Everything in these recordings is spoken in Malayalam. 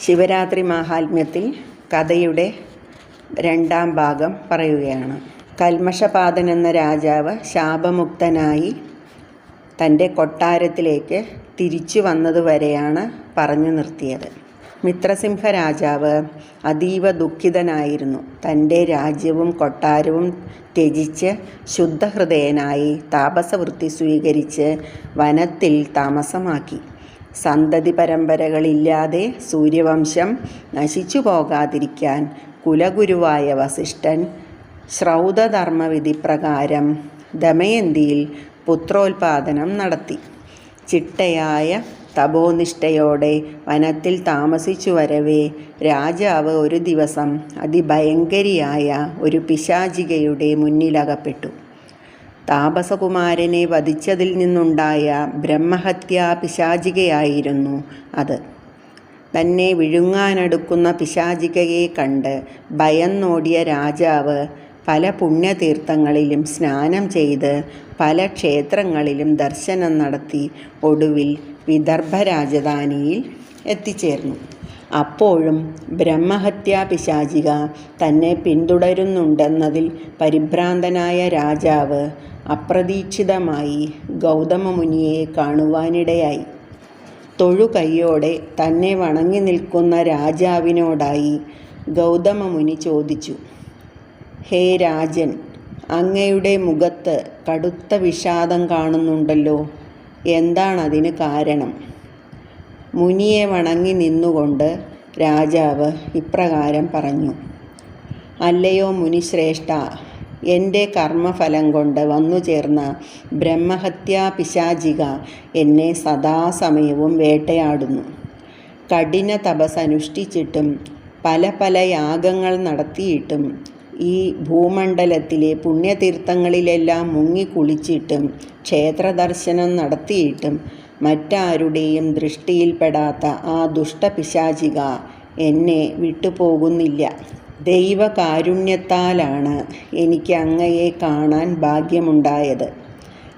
ശിവരാത്രി മാഹാത്മ്യത്തിൽ കഥയുടെ രണ്ടാം ഭാഗം പറയുകയാണ്. കൽമഷപാതൻ എന്ന രാജാവ് ശാപമുക്തനായി തന്റെ കൊട്ടാരത്തിലേക്ക് തിരിച്ചു വന്നതുവരെയാണ് പറഞ്ഞു നിർത്തിയത്. മിത്രസിംഹ രാജാവ് അതീവ ദുഃഖിതനായിരുന്നു. തന്റെ രാജ്യവും കൊട്ടാരവും ത്യജിച്ച് ശുദ്ധഹൃദയനായി താപസവൃത്തി സ്വീകരിച്ച് വനത്തിൽ താമസമാക്കി. സന്തതി പരമ്പരകളില്ലാതെ സൂര്യവംശം നശിച്ചു പോകാതിരിക്കാൻ കുലഗുരുവായ വസിഷ്ഠൻ ശ്രൗതധർമ്മവിധി പ്രകാരം ദമയന്തിയിൽ പുത്രോൽപാദനം നടത്തി. ചിട്ടയായ തപോനിഷ്ഠയോടെ വനത്തിൽ താമസിച്ചു വരവേ രാജാവ് ഒരു ദിവസം അതിഭയങ്കരിയായ ഒരു പിശാചികയുടെ മുന്നിലകപ്പെട്ടു. താപസകുമാരനെ വധിച്ചതിൽ നിന്നുണ്ടായ ബ്രഹ്മഹത്യാ പിശാചികയായിരുന്നു അത്. തന്നെ വിഴുങ്ങാനെടുക്കുന്ന പിശാചികയെ കണ്ട് ഭയന്നോടിയ രാജാവ് പല പുണ്യതീർത്ഥങ്ങളിലും സ്നാനം ചെയ്ത് പല ക്ഷേത്രങ്ങളിലും ദർശനം നടത്തി ഒടുവിൽ വിദർഭ രാജധാനിയിൽ എത്തിച്ചേർന്നു. അപ്പോഴും ബ്രഹ്മഹത്യാ പിശാചിക തന്നെ പിന്തുടരുന്നുണ്ടെന്നതിൽ പരിഭ്രാന്തനായ രാജാവ് അപ്രതീക്ഷിതമായി ഗൗതമമുനിയെ കാണുവാനിടയായി. തൊഴുകൈയോടെ തന്നെ വണങ്ങി നിൽക്കുന്ന രാജാവിനോടായി ഗൗതമമുനി ചോദിച്ചു ഹേ രാജൻ അങ്ങയുടെ മുഖത്ത് കടുത്ത വിഷാദം കാണുന്നുണ്ടല്ലോ. എന്താണതിന് കാരണം? മുനിയെ വണങ്ങി നിന്നുകൊണ്ട് രാജാവ് ഇപ്രകാരം പറഞ്ഞു അല്ലയോ മുനിശ്രേഷ്ഠ എന്റെ കർമ്മഫലം കൊണ്ട് വന്നു ചേർന്ന ബ്രഹ്മഹത്യാ പിശാചിക എന്നെ സദാസമയവും വേട്ടയാടുന്നു. കഠിന തപസ് അനുഷ്ഠിച്ചിട്ടും പല പല യാഗങ്ങൾ നടത്തിയിട്ടും ഈ ഭൂമണ്ഡലത്തിലെ പുണ്യതീർത്ഥങ്ങളിലെല്ലാം മുങ്ങിക്കുളിച്ചിട്ടും ക്ഷേത്രദർശനം നടത്തിയിട്ടും മറ്റാരുടെയും ദൃഷ്ടിയിൽപ്പെടാത്ത ആ ദുഷ്ടപിശാചിക എന്നെ വിട്ടുപോകുന്നില്ല. ദൈവകാരുണ്യത്താലാണ് എനിക്ക് അങ്ങയെ കാണാൻ ഭാഗ്യമുണ്ടായത്.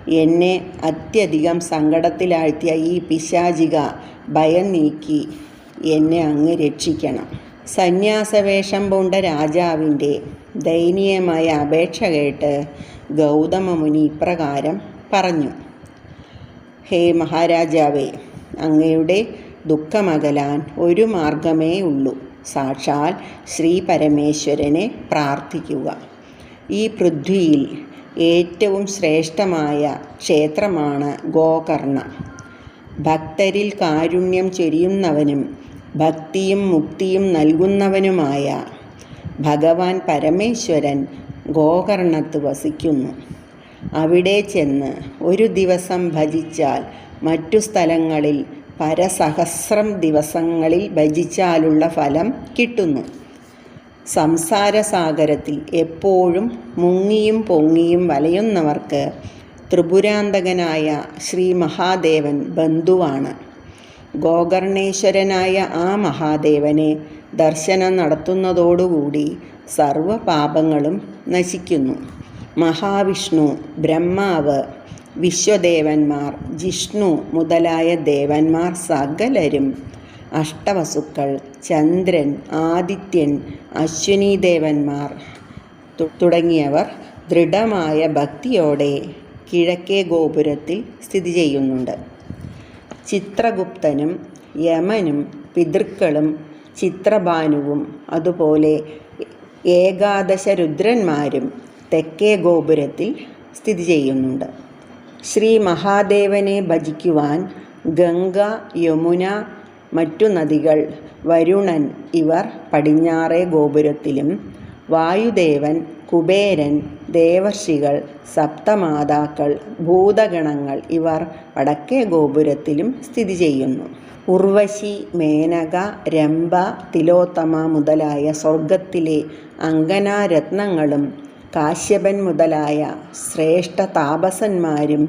എന്നെ അത്യധികം സങ്കടത്തിലാഴ്ത്തിയ ഈ പിശാചിക ഭയം നീക്കി എന്നെ അങ്ങ് രക്ഷിക്കണം. സന്യാസവേഷം പൂണ്ട രാജാവിന്റെ ദയനീയമായ അപേക്ഷ കേട്ട് ഗൗതമ മുനി ഇപ്രകാരം പറഞ്ഞു. ഹേ മഹാരാജാവേ അങ്ങയുടെ ദുഃഖമകലാൻ ഒരു മാർഗമേ ഉള്ളൂ. സാക്ഷാൽ ശ്രീ പരമേശ്വരനെ പ്രാർത്ഥിക്കുക. ഈ പൃഥ്വിയിൽ ഏറ്റവും ശ്രേഷ്ഠമായ ക്ഷേത്രമാണ് ഗോകർണ. ഭക്തരിൽ കാരുണ്യം ചൊരിയുന്നവനും ഭക്തിയും മുക്തിയും നൽകുന്നവനുമായ ഭഗവാൻ പരമേശ്വരൻ ഗോകർണത്ത് വസിക്കുന്നു. അവിടെ ചെന്ന് ഒരു ദിവസം ഭജിച്ചാൽ മറ്റു സ്ഥലങ്ങളിൽ പരസഹസ്രം ദിവസങ്ങളിൽ ഭജിച്ചാലുള്ള ഫലം കിട്ടുന്നു. സംസാരസാഗരത്തിൽ എപ്പോഴും മുങ്ങിയും പൊങ്ങിയും വലയുന്നവർക്ക് ത്രിപുരാന്തകനായ ശ്രീ മഹാദേവൻ ബന്ധുവാണ്. ഗോകർണേശ്വരനായ ആ മഹാദേവനെ ദർശനം നടത്തുന്നതോടുകൂടി സർവപാപങ്ങളും നശിക്കുന്നു. മഹാവിഷ്ണു ബ്രഹ്മാവ് വിശ്വദേവന്മാർ ജിഷ്ണു മുതലായ ദേവന്മാർ സകലരും. അഷ്ടവസുക്കൾ ചന്ദ്രൻ ആദിത്യൻ അശ്വിനി ദേവന്മാർ തുടങ്ങിയവർ ദൃഢമായ ഭക്തിയോടെ കിഴക്കേ ഗോപുരത്തിൽ സ്ഥിതി ചെയ്യുന്നുണ്ട്. ചിത്രഗുപ്തനും യമനും പിതൃക്കളും ചിത്രഭാനുവും അതുപോലെ ഏകാദശ രുദ്രന്മാരും തെക്കേ ഗോപുരത്തിൽ സ്ഥിതി ചെയ്യുന്നുണ്ട്. ശ്രീ മഹാദേവനെ ഭജിക്കുവാൻ ഗംഗ യമുന മറ്റു നദികൾ വരുണൻ ഇവർ പടിഞ്ഞാറേ ഗോപുരത്തിലും വായുദേവൻ കുബേരൻ ദേവർഷികൾ സപ്തമാതാക്കൾ ഭൂതഗണങ്ങൾ ഇവർ വടക്കേ ഗോപുരത്തിലും സ്ഥിതി ചെയ്യുന്നു. ഉർവശി മേനക രംഭ തിലോത്തമ മുതലായ സ്വർഗത്തിലെ അങ്കനാരത്നങ്ങളും കാശ്യപൻ മുതലായ ശ്രേഷ്ഠ താപസന്മാരും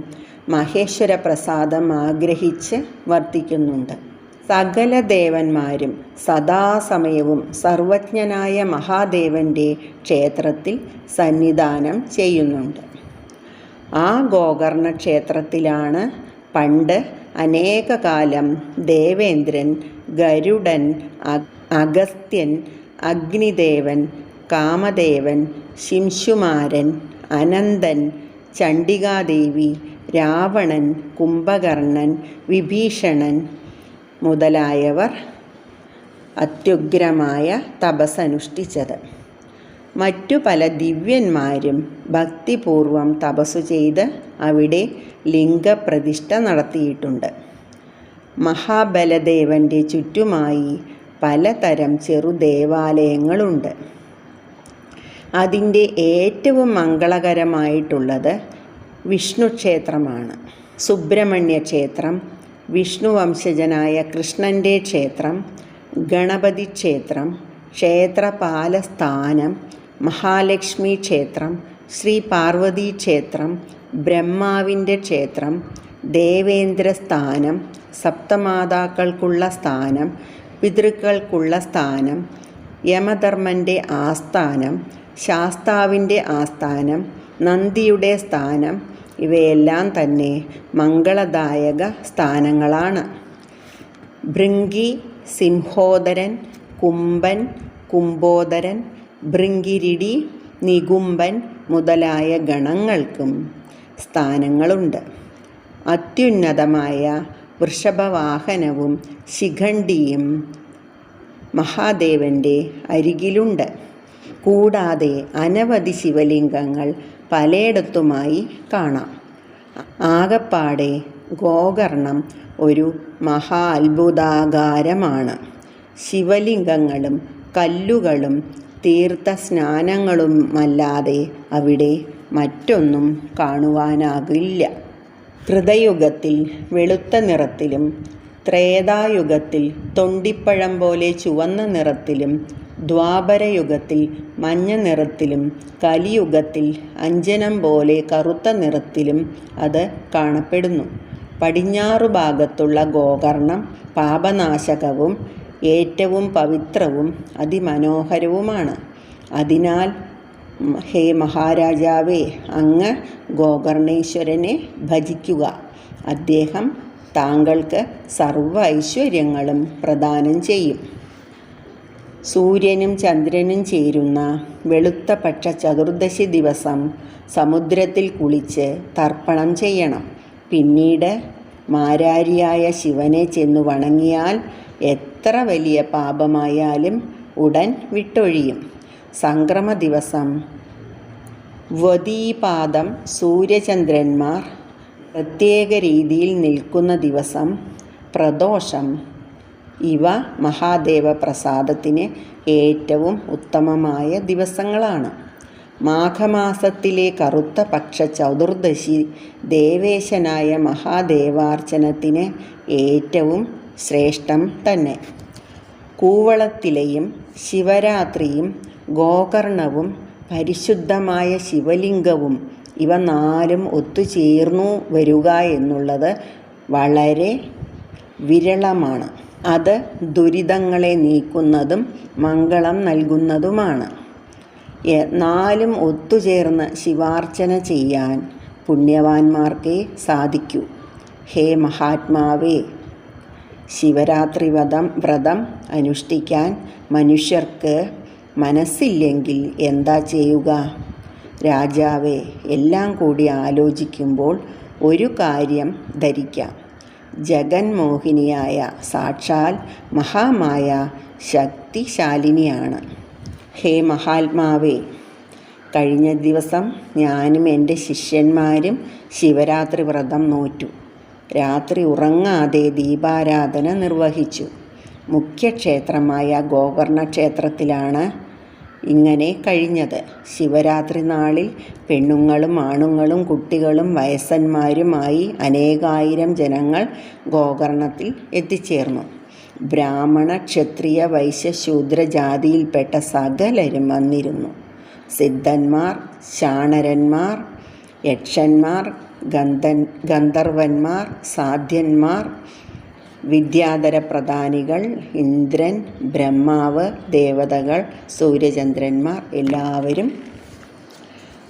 മഹേശ്വര പ്രസാദം ആഗ്രഹിച്ച് വർത്തിക്കുന്നുണ്ട്. സകല ദേവന്മാരും സദാസമയവും സർവജ്ഞനായ മഹാദേവന്റെ ക്ഷേത്രത്തിൽ സന്നിധാനം ചെയ്യുന്നുണ്ട്. ആ ഗോകർണ ക്ഷേത്രത്തിലാണ് പണ്ട് അനേകകാലം ദേവേന്ദ്രൻ ഗരുഡൻ അഗസ്ത്യൻ അഗ്നിദേവൻ കാമദേവൻ ശിംശുമാരൻ അനന്തൻ ചണ്ഡികാദേവി രാവണൻ കുംഭകർണൻ വിഭീഷണൻ മുതലായവർ അത്യുഗ്രമായ തപസ്സനുഷ്ഠിച്ചത്. മറ്റു പല ദിവ്യന്മാരും ഭക്തിപൂർവം തപസ്സു ചെയ്ത് അവിടെ ലിംഗപ്രതിഷ്ഠ നടത്തിയിട്ടുണ്ട്. മഹാബലദേവന്റെ ചുറ്റുമായി പലതരം ചെറുദേവാലയങ്ങളുണ്ട് അതിന്റെ ഏറ്റവും മംഗളകരമായിട്ടുള്ളത് വിഷ്ണു ക്ഷേത്രമാണ്. സുബ്രഹ്മണ്യ ക്ഷേത്രം വിഷ്ണു വംശജനായ കൃഷ്ണന്റെ ക്ഷേത്രം ഗണപതി ക്ഷേത്രം ക്ഷേത്രപാലസ്ഥാനം മഹാലക്ഷ്മി ക്ഷേത്രം ശ്രീ പാർവതി ക്ഷേത്രം ബ്രഹ്മാവിന്റെ ക്ഷേത്രം ദേവേന്ദ്ര സ്ഥാനം സപ്തമാതാക്കൾക്കുള്ള സ്ഥാനം പിതൃക്കൾക്കുള്ള സ്ഥാനം യമധർമ്മന്റെ ആസ്ഥാനം ശാസ്താവിന്റെ ആസ്ഥാനം നന്ദിയുടെ സ്ഥാനം ഇവയെല്ലാം തന്നെ മംഗളദായക സ്ഥാനങ്ങളാണ്. ഭൃങ്കി സിംഹോദരൻ കുംഭൻ കുംഭോദരൻ ഭൃങ്കിരിടി നികുംബൻ മുതലായ ഗണങ്ങൾക്കും സ്ഥാനങ്ങളുണ്ട്. അത്യുന്നതമായ വൃഷഭവാഹനവും ശിഖണ്ഡിയും മഹാദേവന്റെ അരികിലുണ്ട്. കൂടാതെ അനവധി ശിവലിംഗങ്ങൾ പലയിടത്തുമായി കാണാം. ആകപ്പാടെ ഗോകർണം ഒരു മഹാ അത്ഭുതാകാരമാണ്. ശിവലിംഗങ്ങളും കല്ലുകളും തീർത്ഥ സ്നാനങ്ങളുമല്ലാതെ അവിടെ മറ്റൊന്നും കാണുവാനാകില്ല. കൃതയുഗത്തിൽ വെളുത്ത നിറത്തിലും ത്രേതായുഗത്തിൽ തൊണ്ടിപ്പഴം പോലെ ചുവന്ന നിറത്തിലും ദ്വാപരയുഗത്തിൽ മഞ്ഞ നിറത്തിലും കലിയുഗത്തിൽ അഞ്ജനം പോലെ കറുത്ത നിറത്തിലും അത് കാണപ്പെടുന്നു. പടിഞ്ഞാറു ഭാഗത്തുള്ള ഗോകർണം പാപനാശകവും ഏറ്റവും പവിത്രവും അതിമനോഹരവുമാണ്. അതിനാൽ ഹേ മഹാരാജാവേ അങ്ങ് ഗോകർണേശ്വരനെ ഭജിക്കുക. അദ്ദേഹം താങ്കൾക്ക് സർവ ഐശ്വര്യങ്ങളും പ്രദാനം ചെയ്യും. സൂര്യനും ചന്ദ്രനും ചേരുന്ന വെളുത്ത പക്ഷ ചതുർദശി ദിവസം സമുദ്രത്തിൽ കുളിച്ച് തർപ്പണം ചെയ്യണം. പിന്നീട് മാരാരിയായ ശിവനെ ചെന്നു വണങ്ങിയാൽ എത്ര വലിയ പാപമായാലും ഉടൻ വിട്ടൊഴിയും. സംക്രമ ദിവസം വതീപാദം സൂര്യചന്ദ്രന്മാർ പ്രത്യേക രീതിയിൽ നിൽക്കുന്ന ദിവസം പ്രദോഷം ഇവ മഹാദേവ പ്രസാദത്തിന് ഏറ്റവും ഉത്തമമായ ദിവസങ്ങളാണ്. മാഘമാസത്തിലെ കറുത്ത പക്ഷ ചതുർദശി ദേവേശനായ മഹാദേവാർച്ചനത്തിന് ഏറ്റവും ശ്രേഷ്ഠം തന്നെ. കൂവളത്തിലെയും ശിവരാത്രിയും ഗോകർണവും പരിശുദ്ധമായ ശിവലിംഗവും ഇവ നാലും ഒത്തുചേർന്നു വരിക എന്നുള്ളത് വളരെ വിരളമാണ്. അത് ദുരിതങ്ങളെ നീക്കുന്നതും മംഗളം നൽകുന്നതുമാണ്. നാലും ഒത്തുചേർന്ന് ശിവാർച്ചന ചെയ്യാൻ പുണ്യവാന്മാർക്കേ സാധിക്കൂ. ഹേ മഹാത്മാവേ ശിവരാത്രി വ്രതം വ്രതം അനുഷ്ഠിക്കാൻ മനുഷ്യർക്ക് മനസ്സില്ലെങ്കിൽ എന്താ ചെയ്യുക? രാജാവേ എല്ലാം കൂടി ആലോചിക്കുമ്പോൾ ഒരു കാര്യം ധരിക്കാം. ജഗന്മോഹിനിയായ സാക്ഷാൽ മഹാമായ ശക്തിശാലിനിയാണ്. ഹേ മഹാത്മാവേ കഴിഞ്ഞ ദിവസം ഞാനും എന്റെ ശിഷ്യന്മാരും ശിവരാത്രി വ്രതം നോറ്റു. രാത്രി ഉറങ്ങാതെ ദീപാരാധന നിർവഹിച്ചു. മുഖ്യക്ഷേത്രമായ ഗോകർണ ക്ഷേത്രത്തിലാണ് ഇങ്ങനെ കഴിഞ്ഞത്. ശിവരാത്രി നാളിൽ പെണ്ണുങ്ങളും ആണുങ്ങളും കുട്ടികളും വയസ്സന്മാരുമായി അനേകായിരം ജനങ്ങൾ ഗോകർണത്തിൽ എത്തിച്ചേർന്നു. ബ്രാഹ്മണ ക്ഷത്രിയ വൈശ്യ ശൂദ്ര ജാതിയിൽപ്പെട്ട സകലരും വന്നിരുന്നു. സിദ്ധന്മാർ ശാണരന്മാർ യക്ഷന്മാർ ഗന്ധൻ ഗന്ധർവന്മാർ സാധ്യന്മാർ വിദ്യാധര പ്രധാനികൾ ഇന്ദ്രൻ ബ്രഹ്മാവ് ദേവതകൾ സൂര്യചന്ദ്രന്മാർ എല്ലാവരും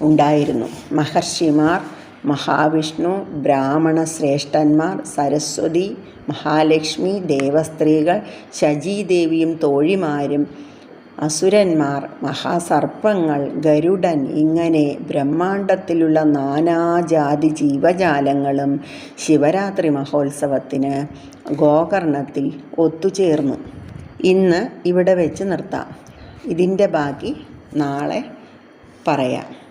ഉണ്ടായിരുന്നു. മഹർഷിമാർ മഹാവിഷ്ണു ബ്രാഹ്മണ ശ്രേഷ്ഠന്മാർ സരസ്വതി മഹാലക്ഷ്മി ദേവസ്ത്രീകൾ ശചീദേവിയും തോഴിമാരും അസുരന്മാർ മഹാസർപ്പങ്ങൾ ഗരുഡൻ ഇങ്ങനെ ബ്രഹ്മാണ്ടത്തിലുള്ള നാനാജാതി ജീവജാലങ്ങളും ശിവരാത്രി മഹോത്സവത്തിന് ഗോകർണത്തിൽ ഒത്തുചേർന്നു. ഇന്ന് ഇവിടെ വെച്ച് നിർത്താം. ഇതിന്റെ ബാക്കി നാളെ പറയാം.